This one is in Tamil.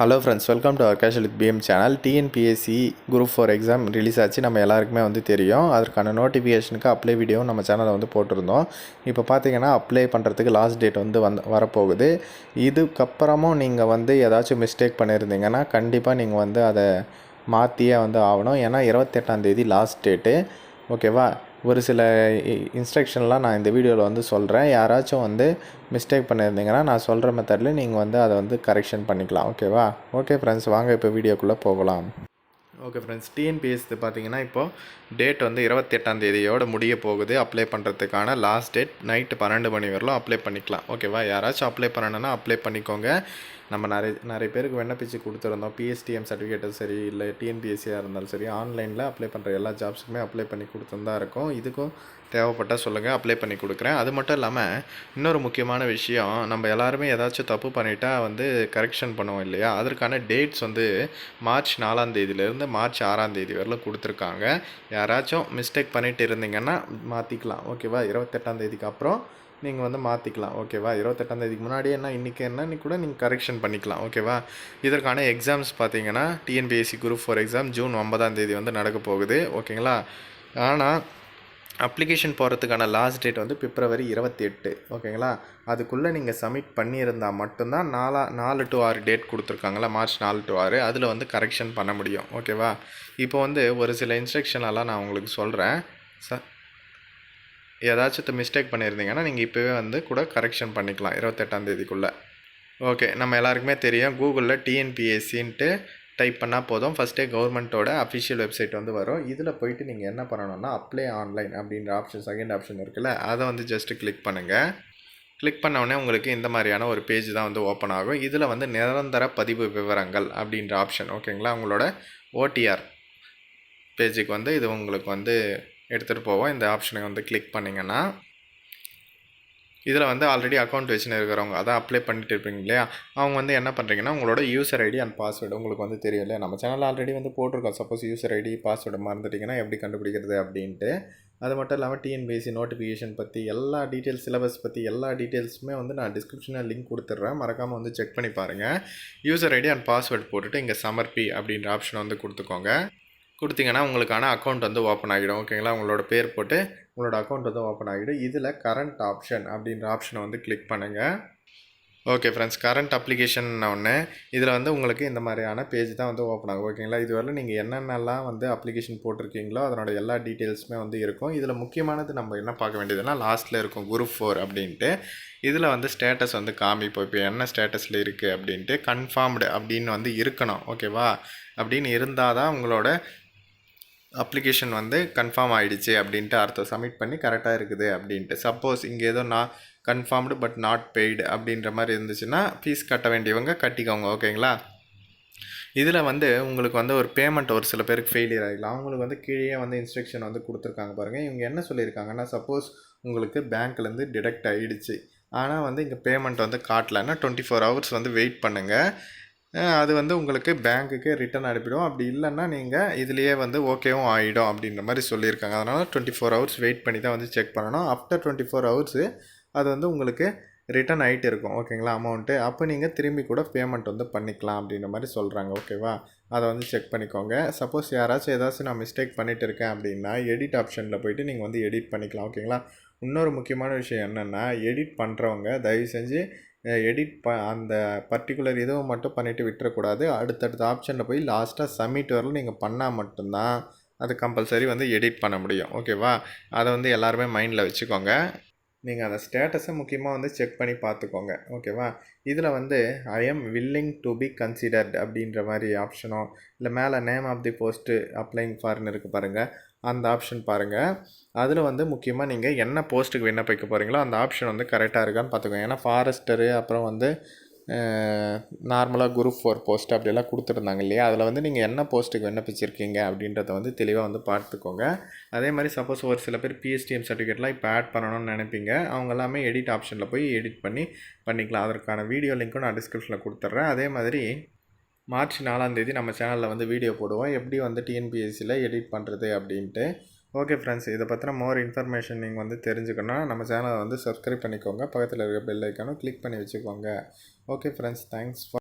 Hello friends welcome to our casual with PM channel TNPSC group four exam release ஆச்சு. நம்ம எல்லாருக்குமே வந்து தெரியும். அதற்கான நோட்டிஃபிகேஷனுக்கு அப்ளை வீடியோ நம்ம சேனலில் வந்து போட்டிருந்தோம். இப்போ பார்த்தீங்கன்னா அப்ளை பண்ணுறதுக்கு லாஸ்ட் டேட் வந்து வந்து வரப்போகுது. இதுக்கப்புறமும் நீங்கள் வந்து ஏதாச்சும் மிஸ்டேக் பண்ணியிருந்தீங்கன்னா கண்டிப்பாக நீங்கள் வந்து அதை மாற்றியே வந்து ஆகணும். ஏன்னா இருபத்தெட்டாம் தேதி லாஸ்ட் டேட்டு ஓகேவா ஒரு சில இன்ஸ்ட்ரக்ஷன்லாம் நான் இந்த வீடியோவில் வந்து சொல்கிறேன் யாராச்சும் வந்து மிஸ்டேக் பண்ணியிருந்தீங்கன்னா நான் சொல்கிற மெத்தடில் நீங்கள் வந்து அதை வந்து கரெக்ஷன் பண்ணிக்கலாம். ஓகேவா ஓகே ஃப்ரெண்ட்ஸ் வாங்க இப்போ வீடியோக்குள்ளே போகலாம். ஓகே ஃப்ரெண்ட்ஸ் டிஎன்பிஎஸ்சி பார்த்தீங்கன்னா இப்போது டேட் வந்து இருபத்தெட்டாம் தேதியோடு முடிய போகுது. அப்ளை பண்ணுறதுக்கான லாஸ்ட் டேட் நைட்டு பன்னெண்டு மணி வரலும் அப்ளை பண்ணிக்கலாம். ஓகேவா யாராச்சும் அப்ளை பண்ணணுன்னா அப்ளை பண்ணிக்கோங்க. நம்ம நிறைய நிறைய பேருக்கு விண்ணப்பிச்சு கொடுத்துருந்தோம். பிஎஸ்டிஎம் சர்டிஃபிகேட்டும் சரி இல்லை டிஎன்பிஎஸ்சியாக இருந்தாலும் சரி ஆன்லைனில் அப்ளை பண்ணுற எல்லா ஜாப்ஸுக்குமே அப்ளை பண்ணி கொடுத்துருந்தா தான் இருக்கும். இதுக்கும் தேவைப்பட்டால் சொல்லுங்கள் அப்ளை பண்ணி கொடுக்குறேன். அது மட்டும் இல்லாமல் இன்னொரு முக்கியமான விஷயம் நம்ம எல்லாருமே ஏதாச்சும் தப்பு பண்ணிட்டா வந்து கரெக்ஷன் பண்ணுவோம் இல்லையா? அதற்கான டேட்ஸ் வந்து மார்ச் நாலாம் தேதியிலேருந்து மார்ச் ஆறாம் தேதி வரலும் கொடுத்துருக்காங்க. யாராச்சும் மிஸ்டேக் பண்ணிட்டு இருந்தீங்கன்னா மாற்றிக்கலாம் ஓகேவா இருபத்தெட்டாம் தேதிக்கு அப்புறம் நீங்கள் வந்து மாற்றிக்கலாம் ஓகேவா இருபத்தெட்டாம் தேதிக்கு முன்னாடி என்ன இன்றைக்கி என்ன கூட நீங்கள் கரெக்ஷன் பண்ணிக்கலாம். ஓகேவா இதற்கான எக்ஸாம்ஸ் பார்த்தீங்கன்னா TNPSC group four exam June ஒன்பதாம் தேதி வந்து நடக்க போகுது. ஓகேங்களா ஆனால் அப்ளிகேஷன் போகிறதுக்கான லாஸ்ட் டேட் வந்து பிப்ரவரி இருபத்தி எட்டு ஓகேங்களா அதுக்குள்ளே நீங்கள் சப்மிட் பண்ணியிருந்தால் மட்டும்தான் நாலா நாலு டு ஆறு டேட் கொடுத்துருக்காங்களா மார்ச் நாலு டு ஆறு. அதில் வந்து கரெக்ஷன் பண்ண முடியும். ஓகேவா இப்போ வந்து ஒரு சில இன்ஸ்ட்ரக்ஷனெல்லாம் நான் உங்களுக்கு சொல்கிறேன் ச ஏதாச்சும் மிஸ்டேக் பண்ணியிருந்தீங்கன்னா நீங்கள் இப்போவே வந்து கூட கரெக்ஷன் பண்ணிக்கலாம் இருபத்தெட்டாம் தேதிக்குள்ளே. ஓகே நம்ம எல்லாருக்குமே தெரியும் கூகுளில் டிஎன்பிஎஸ்சின்ட்டு டைப் பண்ணால் போதும். ஃபஸ்ட்டே கவர்மெண்ட்டோட அஃபிஷியல் வெப்சைட் வந்து வரும். இதில் போயிட்டு நீங்கள் என்ன பண்ணணும்னா அப்ளை ஆன்லைன் அப்படின்ற ஆப்ஷன் செகண்ட் ஆப்ஷன் இருக்குல்ல அதை வந்து ஜஸ்ட்டு கிளிக் பண்ணுங்கள் கிளிக் பண்ணவுடனே உங்களுக்கு இந்த மாதிரியான ஒரு பேஜ் தான் வந்து ஓப்பன் ஆகும். இதில் வந்து நிரந்தர பதிவு விவரங்கள் அப்படின்ற ஆப்ஷன் ஓகேங்களா உங்களோட ஓடிஆர் பேஜுக்கு வந்து இது உங்களுக்கு வந்து எடுத்துகிட்டு போவோம். இந்த ஆப்ஷனை வந்து கிளிக் பண்ணிங்கன்னா இதில் வந்து ஆல்ரெடி அக்கௌண்ட் வச்சுன்னு இருக்கிறவங்க அதான் அப்ளை பண்ணிட்டு இருப்பீங்க இல்லையா? அவங்க வந்து என்ன பண்ணுறீங்கன்னா உங்களோட யூசர் ஐடி அண்ட் பாஸ்வேர்டு உங்களுக்கு வந்து தெரியும் இல்லையா? நம்ம சேனல் ஆல்ரெடி வந்து போட்டிருக்கோம். சப்போஸ் யூசர் ஐடி பாஸ்வேர்டு மறந்துட்டிங்கன்னா எப்படி கண்டுபிடிக்கிறது அப்படின்ட்டு. அது மட்டும் இல்லாமல் டிஎன்பிஎஸ்சி நோட்டிஃபிகேஷன் பற்றி எல்லா டீட்டெயில்ஸ் சிலபஸ் பற்றி எல்லா டீட்டெயில்ஸுமே வந்து நான் டிஸ்கிரிப்ஷனில் லிங்க் கொடுத்துட்றேன். மறக்காமல் வந்து செக் பண்ணி பாருங்கள் யூசர் ஐடி அண்ட் பாஸ்வேர்டு போட்டுட்டு இங்கே சமர்ப்பி அப்படின்ற ஆப்ஷனை வந்து கொடுத்துக்கோங்க. கொடுத்தீங்கன்னா உங்களுக்கான அக்கௌண்ட் வந்து ஓப்பன் ஆகிடும். ஓகேங்களா உங்களோட பேர் போட்டு உங்களோட அக்கௌண்ட் வந்து ஓப்பன் ஆகிடும். இதில் கரண்ட் ஆப்ஷன் அப்படின்ற ஆப்ஷனை வந்து கிளிக் பண்ணுங்கள் ஓகே ஃப்ரெண்ட்ஸ் கரண்ட் அப்ளிகேஷன் ஒன்று இதில் வந்து உங்களுக்கு இந்த மாதிரியான பேஜ் தான் வந்து ஓப்பன் ஆகும். ஓகேங்களா இதுவரை நீங்கள் என்னென்னலாம் வந்து அப்ளிகேஷன் போட்டிருக்கீங்களோ அதனோட எல்லா டீட்டெயில்ஸுமே வந்து இருக்கும். இதில் முக்கியமானது நம்ம என்ன பார்க்க வேண்டியதுன்னா லாஸ்ட்டில் இருக்கும் குரூப் ஃபோர் அப்படின்ட்டு. இதில் வந்து ஸ்டேட்டஸ் வந்து காமிப்போம் இப்போ என்ன ஸ்டேட்டஸில் இருக்குது அப்படின்ட்டு கன்ஃபார்ம்டு அப்படின்னு வந்து இருக்கணும். ஓகேவா அப்படின்னு இருந்தால் தான் உங்களோட அப்ளிகேஷன் வந்து கன்ஃபார்ம் ஆகிடுச்சு அப்படின்ட்டு அர்த்தம் சப்மிட் பண்ணி கரெக்டாக இருக்குது அப்படின்ட்டு. சப்போஸ் இங்கே ஏதோ நான் கன்ஃபார்ம்டு பட் நாட் பெய்டு அப்படின்ற மாதிரி இருந்துச்சுன்னா ஃபீஸ் கட்ட வேண்டியவங்க கட்டிக்கோங்க ஓகேங்களா? இதில் வந்து உங்களுக்கு வந்து ஒரு பேமெண்ட் ஒரு சில பேருக்கு ஃபெயிலியர் ஆகிடலாம் அவங்களுக்கு வந்து கீழே வந்து இன்ஸ்ட்ரக்ஷன் வந்து கொடுத்துருக்காங்க பாருங்கள் இவங்க என்ன சொல்லியிருக்காங்கன்னா சப்போஸ் உங்களுக்கு பேங்க்லேருந்து டிடெக்ட் ஆகிடுச்சு ஆனால் வந்து இங்கே பேமெண்ட் வந்து காட்டலைன்னா டுவெண்ட்டி ஃபோர் ஹவர்ஸ் வந்து வெயிட் பண்ணுங்கள் அது வந்து உங்களுக்கு பேங்க்குக்கு ரிட்டன் அனுப்பிடும். அப்படி இல்லைன்னா நீங்கள் இதுலேயே வந்து ஓகேவும் ஆகிடும் அப்படின்ற மாதிரி சொல்லியிருக்காங்க. அதனால் டுவெண்ட்டி ஃபோர் ஹவர்ஸ் வெயிட் பண்ணி தான் வந்து செக் பண்ணணும். ஆஃப்டர் டுவெண்ட்டி ஃபோர் ஹவர்ஸு அது வந்து உங்களுக்கு ரிட்டன் ஆகிட்டு இருக்கும். ஓகேங்களா அமௌண்ட்டு அப்போ நீங்கள் திரும்பி கூட பேமெண்ட் வந்து பண்ணிக்கலாம் அப்படின்ற மாதிரி சொல்கிறாங்க ஓகேவா அதை வந்து செக் பண்ணிக்கோங்க. சப்போஸ் யாராச்சும் ஏதாச்சும் நான் மிஸ்டேக் பண்ணிகிட்டு இருக்கேன் அப்படின்னா எடிட் ஆப்ஷனில் போய்ட்டு நீங்கள் வந்து எடிட் பண்ணிக்கலாம். ஓகேங்களா இன்னொரு முக்கியமான விஷயம் என்னென்னா எடிட் பண்ணுறவங்க தயவு செஞ்சு எடிட் ப அந்த பர்டிகுலர் இதுவும் மட்டும் பண்ணிவிட்டு விட்டுறக்கூடாது. அடுத்தடுத்த ஆப்ஷனில் போய் லாஸ்ட்டாக சப்மிட் வரல நீங்கள் பண்ணால் மட்டும்தான் அது கம்பல்சரி வந்து எடிட் பண்ண முடியும். ஓகேவா அதை வந்து எல்லாருமே மைண்டில் வச்சுக்கோங்க. நீங்கள் அந்த ஸ்டேட்டஸை முக்கியமாக வந்து செக் பண்ணி பார்த்துக்கோங்க. ஓகேவா இதில் வந்து I am willing to be considered அப்படின்ற மாதிரி ஆப்ஷனோ இல்லை மேலே name of the post applying ஃபார்னு இருக்குது பாருங்கள் அந்த ஆப்ஷன் பாருங்கள் அதில் வந்து முக்கியமாக நீங்கள் என்ன போஸ்ட்டுக்கு விண்ணப்பிக்க போகிறீங்களோ அந்த ஆப்ஷன் வந்து கரெக்டாக இருக்கான்னு பார்த்துக்கோங்க. ஏன்னா ஃபாரஸ்டரு அப்புறம் வந்து நார்மலாக குரூப் ஃபோர் போஸ்ட் அப்படியெல்லாம் கொடுத்துருந்தாங்க இல்லையா? அதில் வந்து நீங்கள் என்ன போஸ்ட்டுக்கு விண்ணப்பிச்சிருக்கீங்க அப்படின்றத வந்து தெளிவாக வந்து பார்த்துக்கோங்க. அதே மாதிரி சப்போஸ் ஒரு சில பேர் பிஎஸ்டிஎம் சர்டிஃபிகேட்லாம் இப்போ ஆட் பண்ணணும்னு நினைப்பீங்க. அவங்க எல்லாமே எடிட் ஆப்ஷனில் போய் எடிட் பண்ணி பண்ணிக்கலாம். அதற்கான வீடியோ லிங்க்கும் நான் டிஸ்கிரிப்ஷனில் கொடுத்துட்றேன் அதே மாதிரி மார்ச் நாலாந்தேதி நம்ம சேனலில் வந்து வீடியோ போடுவோம். எப்படி வந்து டிஎன்பிஎஸ்சியில் எடிட் பண்ணுறது அப்படின்ட்டு ஓகே ஃப்ரெண்ட்ஸ் இதை பற்றின மோர் இன்ஃபர்மேஷன் நீங்கள் வந்து தெரிஞ்சுக்கணும் நம்ம சேனலை வந்து சப்ஸ்கிரைப் பண்ணிக்கோங்க. பக்கத்தில் இருக்க பெல் ஐக்கானும் கிளிக் பண்ணி வச்சுக்கோங்க. Okay friends thanks for